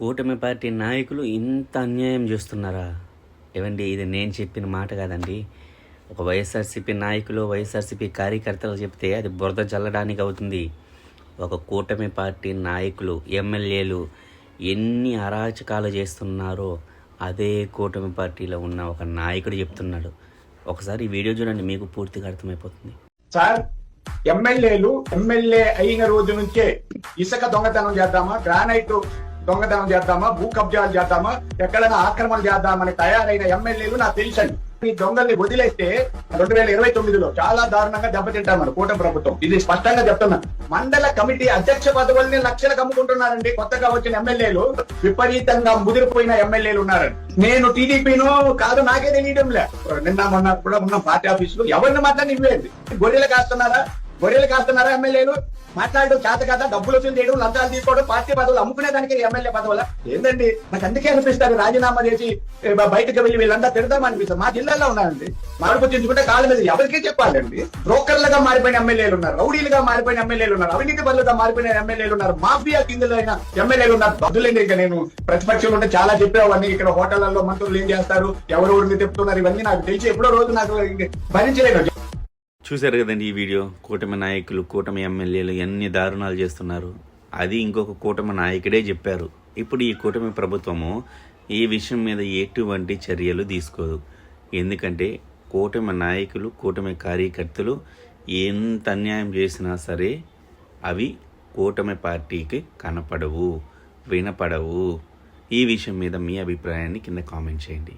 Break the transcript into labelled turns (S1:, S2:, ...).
S1: కూటమి పార్టీ నాయకులు ఇంత అన్యాయం చేస్తున్నారా? ఏవండి ఇది నేను చెప్పిన మాట కాదండి. ఒక వైఎస్ఆర్సీపీ నాయకులు వైఎస్ఆర్సీపీ కార్యకర్తలు చెప్తే అది బురద చల్లడానికి అవుతుంది. ఒక కూటమి పార్టీ నాయకులు ఎమ్మెల్యేలు ఎన్ని అరాచకాలు చేస్తున్నారో అదే కూటమి పార్టీలో ఉన్న ఒక నాయకుడు చెప్తున్నాడు. ఒకసారి ఈ వీడియో చూడండి మీకు పూర్తిగా అర్థమైపోతుంది.
S2: సార్ ఎమ్మెల్యేలు ఎమ్మెల్యే అయిన రోజు నుంచే ఇసుక దొంగతనం చేద్దామా? గ్రానైట్ దొంగతనం చేద్దామా? భూ కబ్జాలు చేద్దామా? ఎక్కడైనా ఆక్రమణ చేద్దామని తయారైన ఎమ్మెల్యేలు నాకు తెలుసండి ఈ దొంగల్ని వదిలేస్తే రెండు వేల ఇరవై తొమ్మిదిలో చాలా దారుణంగా దెబ్బతింటామని కూటమి ప్రభుత్వం. ఇది స్పష్టంగా చెప్తున్నా. మండల కమిటీ అధ్యక్ష పదవుల్ని లక్షలకు అమ్ముకుంటున్నారండి. కొత్తగా వచ్చిన ఎమ్మెల్యేలు విపరీతంగా ముదిరిపోయిన ఎమ్మెల్యేలు ఉన్నారండి. నేను టీడీపీను కాదు నాకే తెలియడం లే నిన్న మొన్న కూడా ఉన్న పార్టీ ఆఫీసులు ఎవరిని మాట్లాడి ఇవ్వేది గొర్రెలు కాస్తున్నారా? గొర్రెలు కాస్తున్నారా ఎమ్మెల్యేలు? మాట్లాడడం చేత కదా? డబ్బులు వచ్చింది చేయడం లంచాలు తీసుకోవడం పార్టీ పదవులు అమ్ముకునే దానికి ఎమ్మెల్యే పదవుల? ఏందండి? నాకు అందుకే అనిపిస్తారు రాజీనామా చేసి బయటకు వెళ్ళి వీళ్ళంతా తిడదాం అనిపిస్తారు మా జిల్లాలో ఉన్నారండి. మార్పు చెందుకుంటే కాళ్ళ మీద ఎవరికీ చెప్పాలండి. బ్రోకర్లుగా మారిపోయిన ఎమ్మెల్యేలు ఉన్నారు రౌడీలుగా మారిపోయిన ఎమ్మెల్యేలు ఉన్నారు అవినీతి పనులుగా మారిపోయిన ఎమ్మెల్యేలు ఉన్నారు మాఫియా కిందలో అయిన ఎమ్మెల్యేలు ఉన్నారు. బదులేండి ఇక నేను. ప్రతిపక్షంలో ఉంటే చాలా చెప్పేవాడిని ఇక్కడ హోటళ్ళలో మంత్రులు ఏం చేస్తారు ఎవరు ఊరిని తిప్పుతున్నారు ఇవన్నీ నాకు తెలిసి ఎప్పుడో రోజు నాకు భరించలేను
S1: చూశారు కదండి ఈ వీడియో? కూటమి నాయకులు కూటమి ఎమ్మెల్యేలు ఎన్ని దారుణాలు చేస్తున్నారు? అది ఇంకొక కూటమి నాయకుడే చెప్పారు. ఇప్పుడు ఈ కూటమి ప్రభుత్వము ఈ విషయం మీద ఎటువంటి చర్యలు తీసుకోదు. ఎందుకంటే కూటమి నాయకులు కూటమి కార్యకర్తలు ఎంత అన్యాయం చేసినా సరే అవి కూటమి పార్టీకి కనపడవు వినపడవు. ఈ విషయం మీద మీ అభిప్రాయాన్ని కింద కామెంట్ చేయండి.